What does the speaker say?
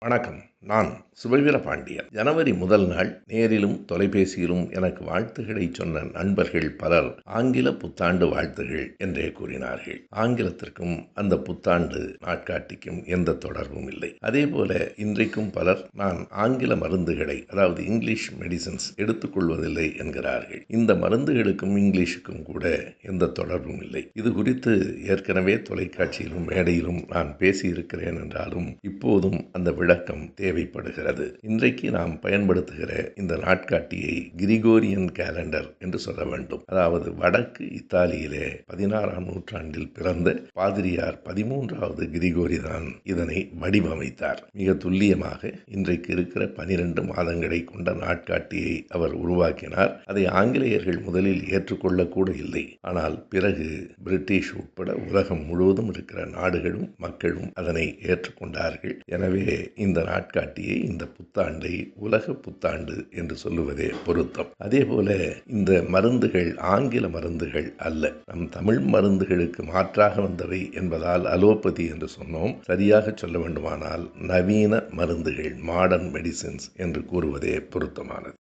வணக்கம். நான் சுபவீர பாண்டியன் ஜனவரி முதல் நாள் நேரிலும் தொலைபேசியிலும் எனக்கு வாழ்த்துக்களை சொன்ன நண்பர்கள் பலர் ஆங்கில புத்தாண்டு வாழ்த்துகள் என்றே கூறினார்கள். ஆங்கிலத்திற்கும் அந்த புத்தாண்டு நாட்காட்டிக்கும் எந்த தொடர்பும் இல்லை. அதே போல இன்றைக்கும் பலர் நான் ஆங்கில மருந்துகளை அதாவது இங்கிலீஷ் மெடிசன்ஸ் எடுத்துக்கொள்வதில்லை என்கிறார்கள். இந்த மருந்துகளுக்கும் இங்கிலீஷுக்கும் கூட எந்த தொடர்பும் இல்லை. இது குறித்து ஏற்கனவே தொலைக்காட்சியிலும் மேடையிலும் நான் பேசியிருக்கிறேன் என்றாலும் இப்போதும் அந்த விளக்கம் தேவைப்படுகிறது. இன்றைக்கு நாம் பயன்படுத்துகிற இந்த நாட்காட்டியை கிரிகோரியன் கேலண்டர் என்று சொல்ல வேண்டும். அதாவது வடக்கு இத்தாலியிலே பதினாறாம் நூற்றாண்டில் பிறந்த பாதிரியார் பதிமூன்றாவது கிரிகோரி தான் இதனை வடிவமைத்தார். மிக துல்லியமாக இன்றைக்கு இருக்கிற பனிரெண்டு மாதங்களை கொண்ட நாட்காட்டியை அவர் உருவாக்கினார். அதை ஆங்கிலேயர்கள் முதலில் ஏற்றுக்கொள்ளக்கூட இல்லை. ஆனால் பிறகு பிரிட்டிஷ் உட்பட உலகம் முழுவதும் இருக்கிற நாடுகளும் மக்களும் அதனை ஏற்றுக்கொண்டார்கள். எனவே இந்த நாட்கள் நாட்காட்டியை இந்த புத்தாண்டை உலக புத்தாண்டு என்று சொல்லுவதே பொருத்தம். அதே போல இந்த மருந்துகள் ஆங்கில மருந்துகள் அல்ல. நம் தமிழ் மருந்துகளுக்கு மாற்றாக வந்தவை என்பதால் அலோபதி என்று சொன்னோம். சரியாக சொல்ல வேண்டுமானால் நவீன மருந்துகள் மாடர்ன் மெடிசின்ஸ் என்று கூறுவதே பொருத்தமானது.